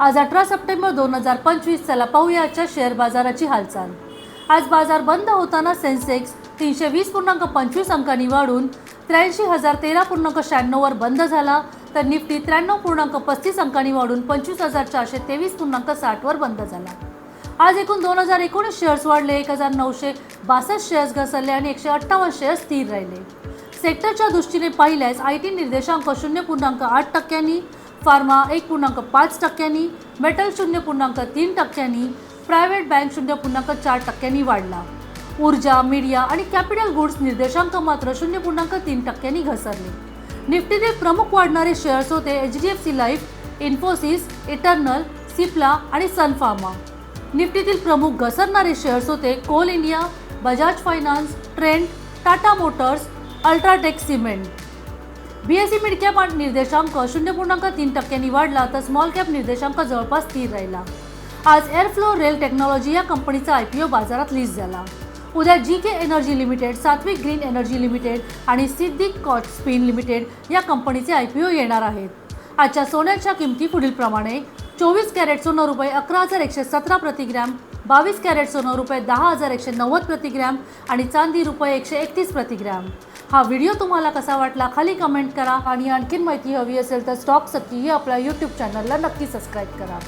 आज अठरा सप्टेंबर दोन हजार पंचवीस चला पाहूया आजच्या शेअर बाजाराची हालचाल. आज बाजार बंद होताना सेन्सेक्स तीनशे वीस पूर्णांक पंचवीस अंकांनी वाढून त्र्याऐंशी हजार तेरा पूर्णांक शहाण्णववर बंद झाला तर निफ्टी त्र्याण्णव पूर्णांक पस्तीस अंकांनी वाढून पंचवीस हजार चारशे तेवीस पूर्णांक साठवर बंद झाला. आज एकूण दोन हजार एकोणीस शेअर्स वाढले एक हजार नऊशे बासष्ट शेअर्स घसरले आणि एकशे अठ्ठावन्न शेअर्स स्थिर राहिले. सेक्टरच्या दृष्टीने पाहिल्यास आय टी निर्देशांक शून्य पूर्णांक आठ टक्क्यांनी फार्मा एक पूर्णांक पाच टक्क्यांनी मेटल शून्य पूर्णांक तीन टक्क्यांनी प्रायव्हेट बँक शून्य पूर्णांक चार टक्क्यांनी वाढला. ऊर्जा मीडिया आणि कॅपिटल गुड्स निर्देशांक मात्र शून्य पूर्णांक तीन टक्क्यांनी घसरले. निफ्टीतील प्रमुख वाढणारे शेअर्स होते H D F C life Infosys Eternal Cipla आणि सनफार्मा निफ्टीतील प्रमुख घसरणारे शेअर्स होते Coal India Bajaj finance Trent Tata motors UltraTech cement. B S C mid cap निर्देशांक शून्य पूर्णांक तीन टक्क्यांनी वाढला तर स्मॉल कॅप निर्देशांक जवळपास स्थिर राहिला. आज एअरफ्लो रेल टेक्नॉलॉजी या कंपनीचा आय पी ओ बाजारात लिस्ट झाला. उद्या G K energy limited Satvik green energy limited आणि सिद्धिक कॉट स्पिन लिमिटेड या कंपनीचे आय पी ओ येणार आहेत. आजच्या सोन्याच्या किमती पुढीलप्रमाणे चोवीस कॅरेट सोनं रुपये अकरा हजार एकशे सतरा प्रतिग्रॅम बावीस कॅरेट सोनं रुपये दहा हजार एकशे नव्वद प्रतिग्रॅम आणि चांदी रुपये एकशे एकतीस प्रतिग्रॅम हा व्हिडिओ तुम्हाला कसा वाटला खाली कमेंट करा. आणि आणखीन माहिती हवी असेल तर स्टॉक सत्ती ही आपल्या यूट्यूब चॅनलला नक्की सबस्क्राईब करा.